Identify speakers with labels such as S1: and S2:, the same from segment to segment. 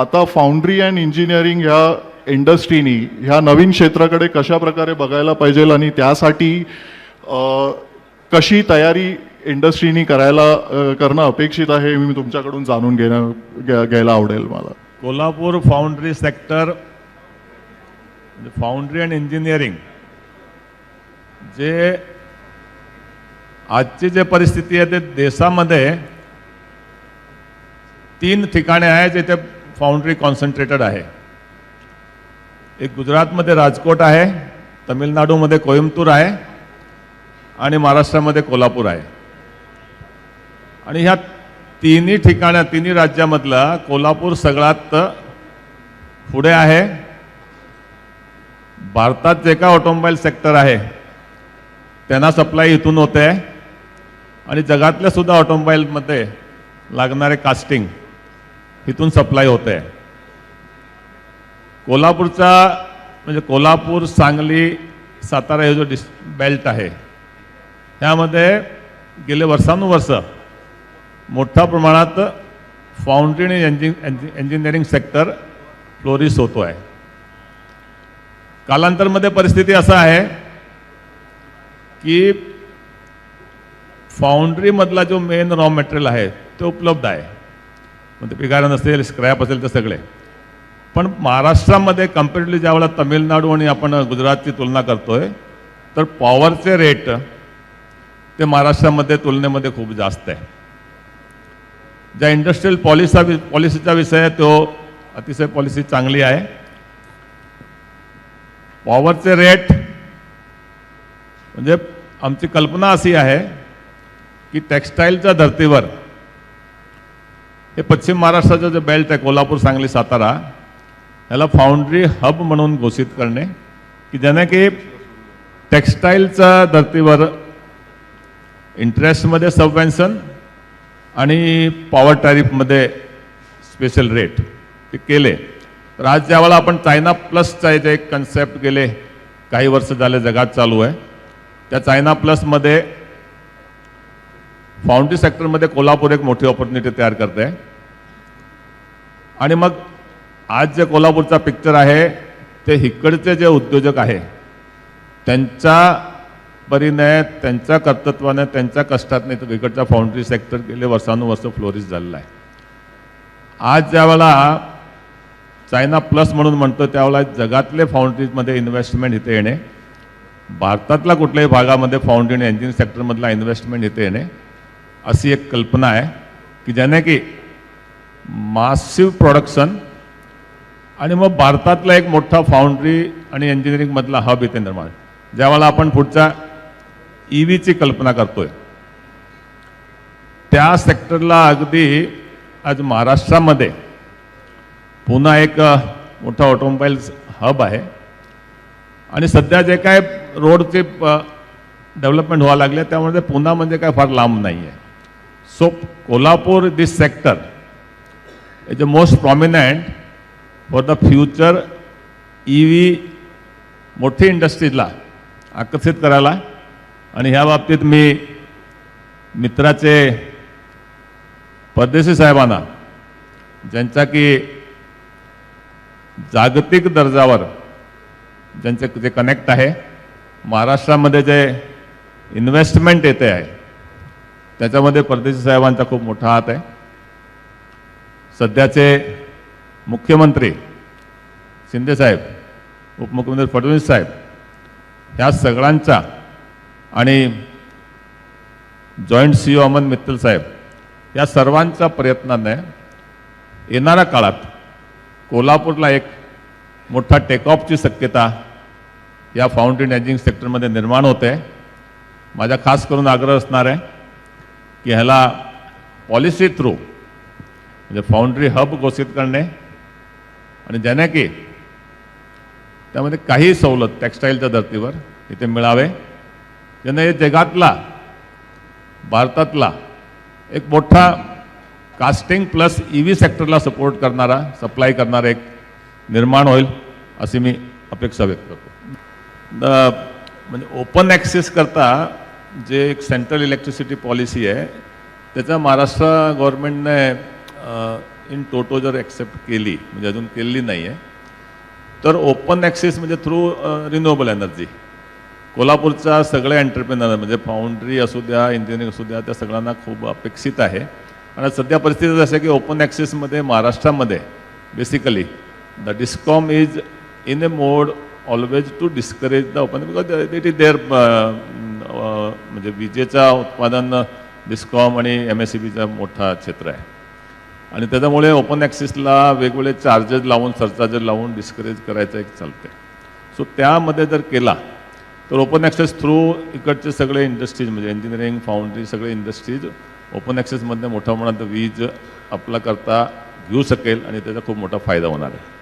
S1: आता foundry and engineering ह्या इंडस्ट्रीनी ह्या नवीन क्षेत्राकडे कशा प्रकारे बघायला पाहिजे आणि त्यासाठी कशी तयारी इंडस्ट्रीनी करायला करणं अपेक्षित आहे मी तुमच्याकडून जाणून घेणं घ्यायला आवडेल मला.
S2: Kolhapur foundry sector foundry and engineering जे आजची जे परिस्थिती आहे ते देशामध्ये तीन ठिकाणे आहे जिथे फाउंड्री कॉन्सन्ट्रेटेड आहे. एक गुजरातमध्ये राजकोट आहे तमिळनाडूमध्ये कोईमतूर आहे आणि महाराष्ट्रामध्ये कोल्हापूर आहे. आणि ह्या तिन्ही ठिकाणं तिन्ही राज्यामधला कोल्हापूर सगळ्यात पुढे आहे. भारतात जे काय ऑटोमोबाईल सेक्टर आहे त्यांना सप्लाय इथून होते आणि जगातल्या सुद्धा ऑटोमोबाईलमध्ये लागणारे कास्टिंग इथून सप्लाय होते कोल्हापूरचा म्हणजे कोल्हापूर सांगली सातारा हे जो डिस बेल्ट आहे त्यामध्ये गेले वर्षानुवर्ष मोठ्या प्रमाणात फाउंड्री आणि इंजिनिअरिंग सेक्टर फ्लोरिस होतो आहे कालांतरमध्ये परिस्थिती असं आहे की फाउंड्रीमधला जो मेन रॉ मटेरियल आहे तो उपलब्ध आहे. मग ते पिगारण असेल स्क्रॅप असेल ते सगळे. पण महाराष्ट्रामध्ये कम्पेरेटिव्हली ज्यावेळेला तमिळनाडू आणि आपण गुजरातची तुलना करतोय तर पॉवरचे रेट ते महाराष्ट्रामध्ये तुलनेमध्ये खूप जास्त आहे. ज्या इंडस्ट्रीयल पॉलिसा पॉलिसीचा विषय आहे तो अतिशय पॉलिसी चांगली आहे. पॉवरचे रेट म्हणजे आमची कल्पना अशी आहे की टेक्स्टाईलच्या धर्तीवर हे पश्चिम महाराष्ट्राचं जे बेल्ट आहे कोल्हापूर सांगली सातारा याला फाउंड्री हब म्हणून घोषित करणे की ज्याने की टेक्स्टाईलच्या धर्तीवर इंटरेस्टमध्ये सबवेन्शन आणि पॉवर टॅरिफमध्ये स्पेशल रेट ते केले. तर आज ज्यावेळेला आपण चायना प्लसचा जे एक कन्सेप्ट गेले काही वर्ष झाले जगात चालू आहे. त्या चायना प्लसमध्ये फाउंड्री सेक्टरमध्ये कोल्हापूर एक मोठी ऑपॉर्च्युनिटी तयार करते. आणि मग आज जे कोल्हापूरचा पिक्चर आहे ते इकडचे जे उद्योजक आहे त्यांच्या परीने त्यांच्या कर्तृत्वाने त्यांच्या कष्टातने तर इकडचा फाउंड्री सेक्टर गेले वर्षानुवर्ष फ्लोरिश झालेला आहे. आज ज्यावेळेला चायना प्लस म्हणून म्हणतो त्यावेळेला जगातले फाउंड्रीजमध्ये इन्व्हेस्टमेंट इथे येणे भारतातल्या कुठल्याही भागामध्ये फाउंड्री आणि इंजिन सेक्टरमधला इन्व्हेस्टमेंट इथे येणे अशी एक कल्पना आहे की ज्याने की मासिव प्रोडक्शन आणि मग भारतातला एक मोठा फाउंड्री आणि इंजिनिअरिंगमधला हब इथे निर्माण ज्यावेळेला आपण पुढच्या ई व्हीची कल्पना करतोय त्या सेक्टरला अगदी आज महाराष्ट्रामध्ये पुन्हा एक मोठा ऑटोमोबाईल हब आहे. आणि सध्या जे काय रोडचे डेव्हलपमेंट व्हावं लागले त्यामध्ये पुन्हा म्हणजे काय फार लांब नाही आहे so Kolhapur this sector is a most prominent for the future E V मोठी इंडस्ट्रीजला आकर्षित करायला. आणि ह्या बाबतीत मी मित्राचे परदेशी साहेबांना ज्यांचा की जागतिक दर्जावर ज्यांचे जे कनेक्ट आहे महाराष्ट्रामध्ये जे इन्व्हेस्टमेंट येते आहे त्याच्यामध्ये परदेशी साहेबांचा खूप मोठा हात आहे. सध्याचे मुख्यमंत्री शिंदे साहेब उपमुख्यमंत्री फडणवीस साहेब ह्या सगळ्यांचा आणि joint C O Aman Mittal साहेब या सर्वांच्या प्रयत्नाने येणाऱ्या काळात कोल्हापूरला एक मोठा टेकऑफची शक्यता या फाउंटेन एजिंग सेक्टरमध्ये निर्माण होते. माझा खास करून आग्रह असणार आहे की ह्याला पॉलिसी थ्रू म्हणजे फाउंड्री हब घोषित करणे आणि ज्याने की त्यामध्ये काही सवलत टेक्स्टाईलच्या धर्तीवर इथे मिळावे ज्यांना हे जगातला भारतातला एक मोठा कास्टिंग प्लस ई व्ही सेक्टरला सपोर्ट करणारा सप्लाय करणारा एक निर्माण होईल अशी मी अपेक्षा व्यक्त करतो. म्हणजे ओपन ॲक्सेस करता जे एक सेंट्रल इलेक्ट्रिसिटी पॉलिसी आहे त्याचा महाराष्ट्र गव्हर्नमेंटने इन टोटो जर ॲक्सेप्ट केली म्हणजे अजून केलेली नाही आहे तर ओपन ॲक्सेस म्हणजे थ्रू रिन्युएबल एनर्जी कोल्हापूरच्या सगळ्या एंटरप्रेनर म्हणजे फाउंड्री असू द्या इंजिनिअरिंग असू द्या त्या सगळ्यांना खूप अपेक्षित आहे. आणि सध्या परिस्थिती अशी आहे की ओपन ॲक्सेसमध्ये महाराष्ट्रामध्ये basically the discom is in a mode always to discourage the open because it is there म्हणजे विजेचा उत्पादन डिस्कॉम आणि एम एस सी बीचा मोठा क्षेत्र आहे. आणि त्याच्यामुळे ओपन ॲक्सेसला वेगवेगळे चार्जेस लावून सरचार्जेस लावून डिस्करेज करायचं एक चालते सो त्यामध्ये जर केला तर ओपन ॲक्सेस थ्रू इकडचे सगळे इंडस्ट्रीज म्हणजे इंजिनिअरिंग फाउंड्री सगळे इंडस्ट्रीज ओपन ॲक्सेसमध्ये मोठ्या प्रमाणात वीज आपला करता घेऊ शकेल आणि त्याचा खूप मोठा फायदा होणार आहे.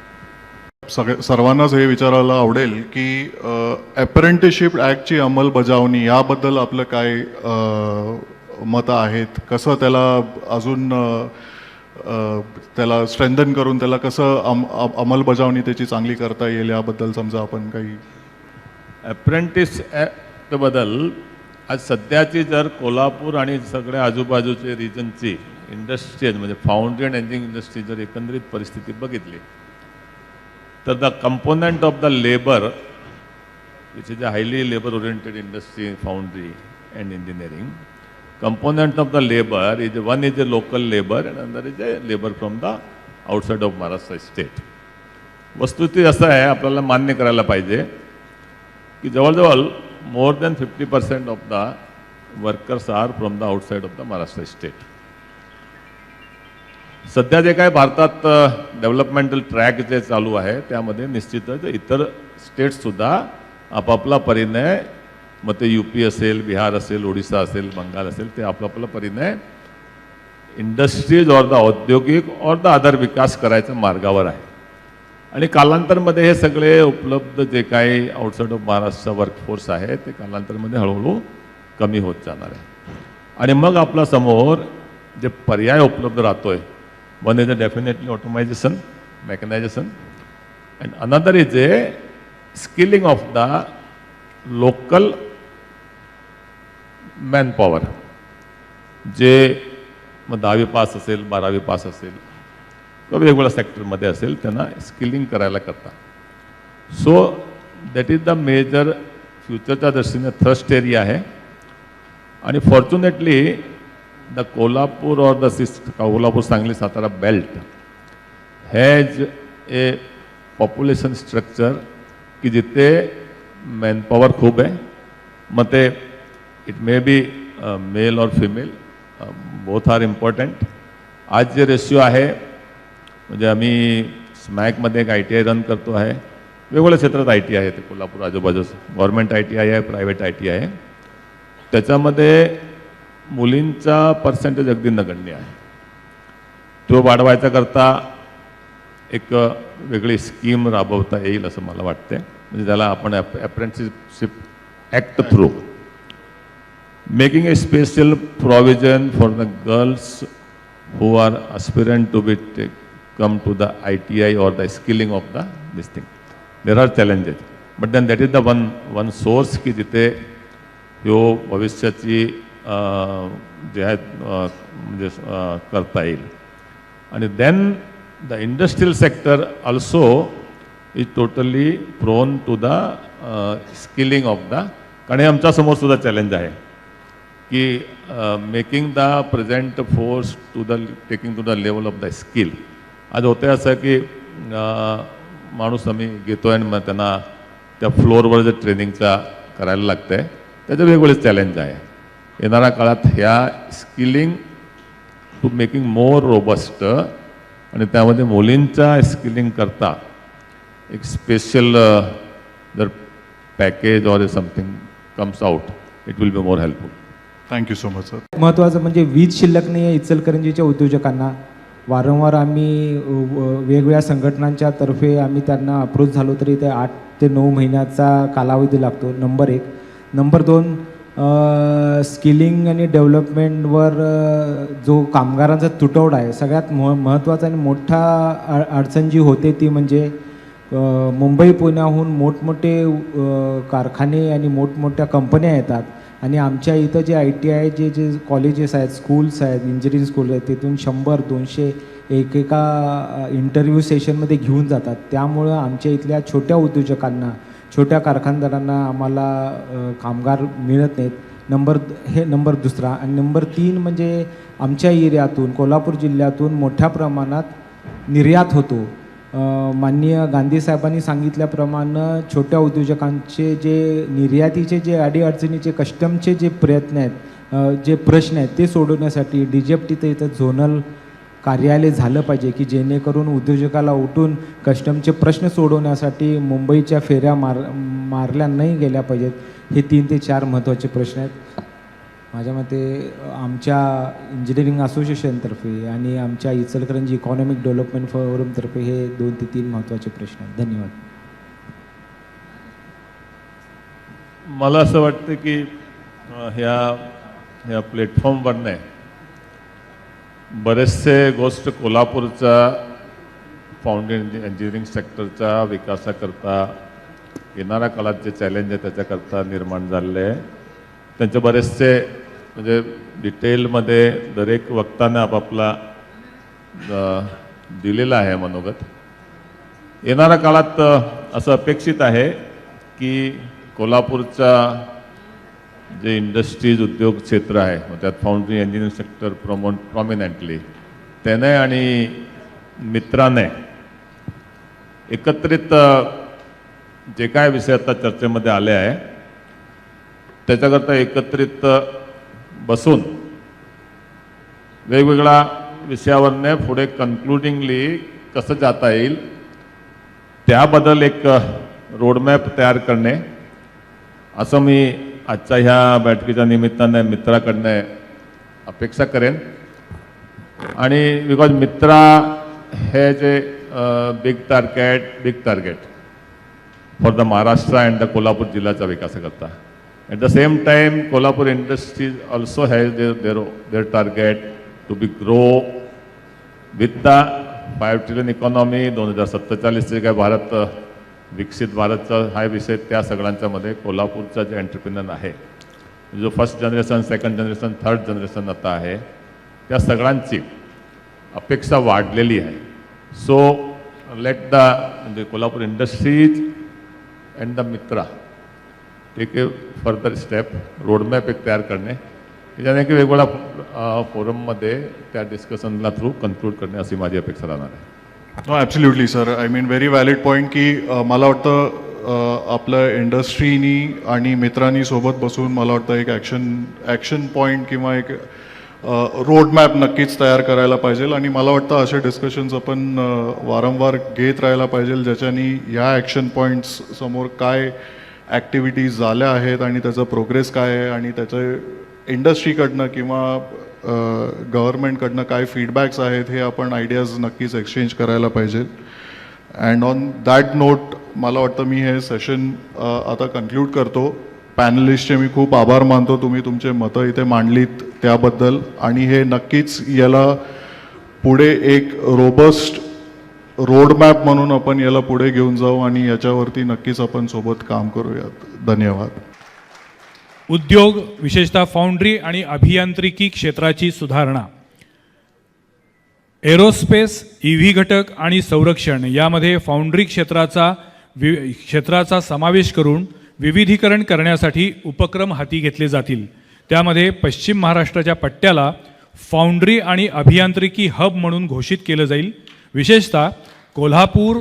S1: सगळे सर्वांनाच हे विचारायला आवडेल की अप्रेंटिसशिप ॲक्टची अंमलबजावणी याबद्दल आपलं काय मतं आहेत? कसं त्याला अजून त्याला स्ट्रेंथन करून त्याला कसं अम अंमलबजावणी त्याची चांगली करता येईल याबद्दल समजा आपण काही
S2: अप्रेंटिस ॲक्टबद्दल आज सध्याची जर कोल्हापूर आणि सगळ्या आजूबाजूचे रिजनची इंडस्ट्रीज म्हणजे फाउंड्री अँड इंजिनिअरिंग इंडस्ट्री जर एकंदरीत परिस्थिती बघितली तर the component of the labour which is a highly labour oriented industry foundry and engineering component of the labor is one is a local labor and another is a labor from the outside of Maharashtra state वस्तुस्थिती असं आहे आपल्याला मान्य करायला पाहिजे की जवळजवळ more than fifty percent of the workers are from the outside of the Maharashtra state सध्या जे काय भारतात डेव्हलपमेंटल ट्रॅक जे चालू आहे त्यामध्ये निश्चितच इतर स्टेट्ससुद्धा आपापला परिणय मग ते यू पी असेल बिहार असेल ओडिसा असेल बंगाल असेल ते आपापला परिणय इंडस्ट्रीज ऑर द औद्योगिक ऑर द आधार विकास करायच्या मार्गावर आहे. आणि कालांतरमध्ये हे सगळे उपलब्ध जे काही आउटसाईड ऑफ महाराष्ट्र वर्कफोर्स आहे ते कालांतरमध्ये हळूहळू कमी होत जाणार आहे. आणि मग आपला समोर जे पर्याय उपलब्ध राहतो आहे is a definitely automisation automation, mechanization, and is a skilling of the local man power जे मग दहावी पास असेल बारावी पास असेल किंवा वेगवेगळ्या सेक्टरमध्ये असेल त्यांना स्किलिंग करायला करता so that is the major फ्युचरच्या दृष्टीने थर्स्ट एरिया आहे. आणि fortunately the Kolhapur or the cyst Kolhapur Sangli Satara belt has a population structure की जिथे मॅनपॉवर खूप आहे मग ते it may be male or female both are important आज जे रेशिओ आहे म्हणजे आम्ही स्मॅकमध्ये एक आय टी आय रन करतो आहे. वेगवेगळ्या क्षेत्रात आय टी आय आहे ते कोल्हापूर आजूबाजूस गव्हर्मेंट आय टी आय आहे प्रायव्हेट आय टी आय आहे. त्याच्यामध्ये मुलींचा पर्सेंटेज अगदी नगण्य आहे. तो वाढवायचा करता एक वेगळी स्कीम राबवता येईल असं मला वाटते म्हणजे त्याला आपण apprenticeship act through making a special provision for the girls who are aspirant to become to the I T I or the skilling of the this thing there are challenges but than that is the one one source की जिथे ह्यो भविष्याची जे आहेत म्हणजे करता येईल. आणि then the industrial sector also is totally prone to the skilling of the कारण हे आमच्यासमोर सुद्धा चॅलेंज आहे. की making the present force to the taking to the level of the skill आज होते असं की माणूस आम्ही घेतोय आणि मग त्यांना त्या फ्लोअरवर जे ट्रेनिंगचा करायला लागतं आहे त्याचं वेगवेगळे चॅलेंज आहे. येणाऱ्या काळात ह्या skilling to making more robust आणि त्यामध्ये मुलींच्या स्किलिंग करता एक स्पेशल जर package or something comes out it will be more helpful
S1: thank you so much sir
S3: महत्त्वाचं म्हणजे वीज शिल्लक नाही आहे इचलकरंजीच्या उद्योजकांना. वारंवार आम्ही वेगवेगळ्या संघटनांच्या तर्फे आम्ही त्यांना अप्रोच झालो तरी ते आठ ते नऊ महिन्याचा कालावधी लागतो नंबर एक. नंबर दोन स्किलिंग आणि डेव्हलपमेंटवर जो कामगारांचा तुटवडा आहे सगळ्यात मह महत्त्वाचा आणि मोठा अड अडचण जी होते ती म्हणजे मुंबई पुण्याहून मोठमोठे कारखाने आणि मोठमोठ्या कंपन्या येतात. आणि आमच्या इथं जे आय टी आय जे जे कॉलेजेस आहेत स्कूल्स आहेत इंजिनिअरिंग स्कूल आहेत तिथून शंभर दोनशे एकेका इंटरव्ह्यू सेशनमध्ये घेऊन जातात. त्यामुळं आमच्या इथल्या छोट्या उद्योजकांना छोट्या कारखानदारांना आम्हाला कामगार मिळत नाहीत. नंबर हे नंबर दुसरा. आणि नंबर तीन म्हणजे आमच्या एरियातून कोल्हापूर जिल्ह्यातून मोठ्या प्रमाणात निर्यात होतो. माननीय गांधीसाहेबांनी सांगितल्याप्रमाणं सांगितल्याप्रमाणे छोट्या उद्योजकांचे जे निर्यातीचे जे अडीअडचणीचे कस्टमचे जे प्रयत्न आहेत जे प्रश्न आहेत ते सोडवण्यासाठी डी जी एफ टीचं इथं झोनल कार्यालय झालं पाहिजे की जेणेकरून उद्योजकाला उठून कस्टमचे प्रश्न सोडवण्यासाठी मुंबईच्या फेऱ्या मार मारल्या नाही गेल्या पाहिजेत. हे तीन ते चार महत्त्वाचे प्रश्न आहेत. माझ्या मते आमच्या इंजिनिअरिंग असोसिएशनतर्फे आणि आमच्या इचलकरंजी इकॉनॉमिक डेव्हलपमेंट फोरमतर्फे हे दोन ते तीन महत्त्वाचे प्रश्न आहेत. धन्यवाद.
S2: मला असं वाटतं की ह्या ह्या ह्या प्लॅटफॉर्मवरने बरेचसे गोष्ट कोल्हापूरचा फाउंडेन इंजिनिअरिंग सेक्टरच्या विकासाकरता येणाऱ्या काळात जे चॅलेंज आहे त्याच्याकरता निर्माण झालेले आहे. त्यांचे बरेचसे म्हणजे डिटेलमध्ये दरेक वक्तानं आपापला दिलेला आहे मनोगत. येणाऱ्या काळात असं अपेक्षित आहे की कोल्हापूरचा जे इंडस्ट्रीज उद्योग क्षेत्र आहे मग त्यात foundry engineering sector promo prominently त्याने आणि मित्राने एकत्रित जे काय विषय आता चर्चेमध्ये आले आहे त्याच्याकरता एकत्रित बसून वेगवेगळ्या विषयावरने पुढे कन्क्लुडिंगली कसं जाता येईल त्याबद्दल एक रोडमॅप तयार करणे असं मी आजच्या ह्या बैठकीच्या निमित्ताने मित्राकडनं अपेक्षा करेन. आणि बिकॉज मित्रा हे जे big target big target for the Maharashtra and the Kolhapur जिल्ह्याचा विकासाकरता at the same time Kolhapur industries also has there there there target to be grow with the five trillion economy दोन हजार सत्तेचाळीसचे काय भारत विकसित भारतचा हा विषय त्या सगळ्यांच्यामध्ये कोल्हापूरचा जे एंटरप्रिनर आहे जो first generation second generation third generation आता आहे त्या सगळ्यांची अपेक्षा वाढलेली आहे. सो लेट द म्हणजे Kolhapur industries and the MITRA एक फर्दर स्टेप रोडमॅप एक तयार करणे. ज्याने की वेगवेगळ्या फोरममध्ये त्या डिस्कशनला थ्रू कन्क्लूड करणे अशी माझी अपेक्षा राहणार आहे.
S1: No absolutely sir I mean very valid point की मला वाटतं uh, आपल्या आपलं इंडस्ट्रीनी आणि मित्रांनी सोबत बसून मला वाटतं एक ॲक्शन ॲक्शन पॉईंट किंवा एक uh, रोड मॅप नक्कीच तयार करायला पाहिजे आणि मला वाटतं असे डिस्कशन्स आपण uh, वारंवार घेत राहायला पाहिजे ज्याच्यानी ह्या ॲक्शन पॉईंट्स समोर काय ॲक्टिव्हिटीज झाल्या आहेत आणि त्याचं प्रोग्रेस काय आहे आणि त्याचं इंडस्ट्रीकडनं किंवा गव्हर्नमेंटकडनं काय फीडबॅक्स आहेत हे आपण आयडियाज नक्कीच एक्सचेंज करायला पाहिजे. अँड ऑन दॅट नोट मला वाटतं मी हे सेशन आता कन्क्ल्यूड करतो. पॅनलिस्टचे मी खूप आभार मानतो तुम्ही तुमचे मतं इथे मांडलीत त्याबद्दल. आणि हे नक्कीच याला पुढे एक रोबस्ट रोडमॅप म्हणून आपण याला पुढे घेऊन जाऊ आणि याच्यावरती नक्कीच आपण सोबत काम करूयात. धन्यवाद.
S4: उद्योग विशेषतः फाउंड्री आणि अभियांत्रिकी क्षेत्राची सुधारणा. एरोस्पेस ई व्ही घटक आणि संरक्षण यामध्ये फाउंड्री क्षेत्राचा वि क्षेत्राचा समावेश करून विविधीकरण करण्यासाठी उपक्रम हाती घेतले जातील. त्यामध्ये पश्चिम महाराष्ट्राच्या पट्ट्याला फाउंड्री आणि अभियांत्रिकी हब म्हणून घोषित केलं जाईल. विशेषतः कोल्हापूर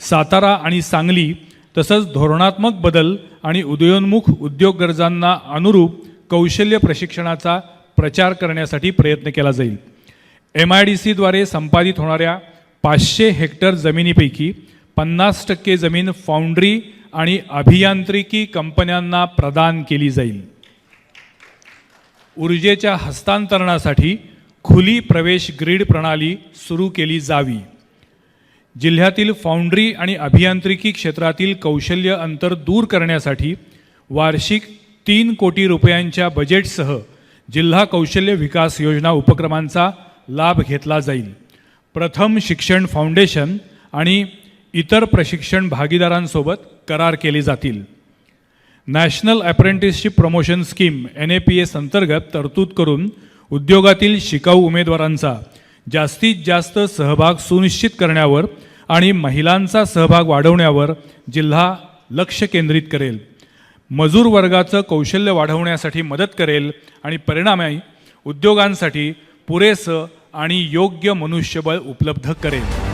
S4: सातारा आणि सांगली तसंच धोरणात्मक बदल आणि उदयोन्मुख उद्योग गरजांना अनुरूप कौशल्य प्रशिक्षणाचा प्रचार करण्यासाठी प्रयत्न केला जाईल. एम आय डी सीद्वारे संपादित होणाऱ्या पाचशे हेक्टर जमिनीपैकी पन्नास टक्के जमीन फाउंड्री आणि अभियांत्रिकी कंपन्यांना प्रदान केली जाईल. ऊर्जेच्या हस्तांतरणासाठी खुली प्रवेश ग्रीड प्रणाली सुरू केली जावी. जिल्ह्यातील फाउंड्री आणि अभियांत्रिकी क्षेत्रातील कौशल्य अंतर दूर करण्यासाठी वार्षिक तीन कोटी रुपयांच्या बजेटसह जिल्हा कौशल्य विकास योजना उपक्रमांचा लाभ घेतला जाईल. प्रथम शिक्षण फाउंडेशन आणि इतर प्रशिक्षण भागीदारांसोबत करार केले जातील. National apprenticeship promotion scheme N A P S अंतर्गत तरतूद करून उद्योगातील शिकाऊ उमेदवारांचा जास्तीत जास्त सहभाग सुनिश्चित करण्यावर आणि महिलांचा सहभाग वाढवण्यावर जिल्हा लक्ष केंद्रित करेल. मजूर वर्गाचं कौशल्य वाढवण्यासाठी मदत करेल आणि परिणामी उद्योगांसाठी पुरेसं आणि योग्य मनुष्यबळ उपलब्ध करेल.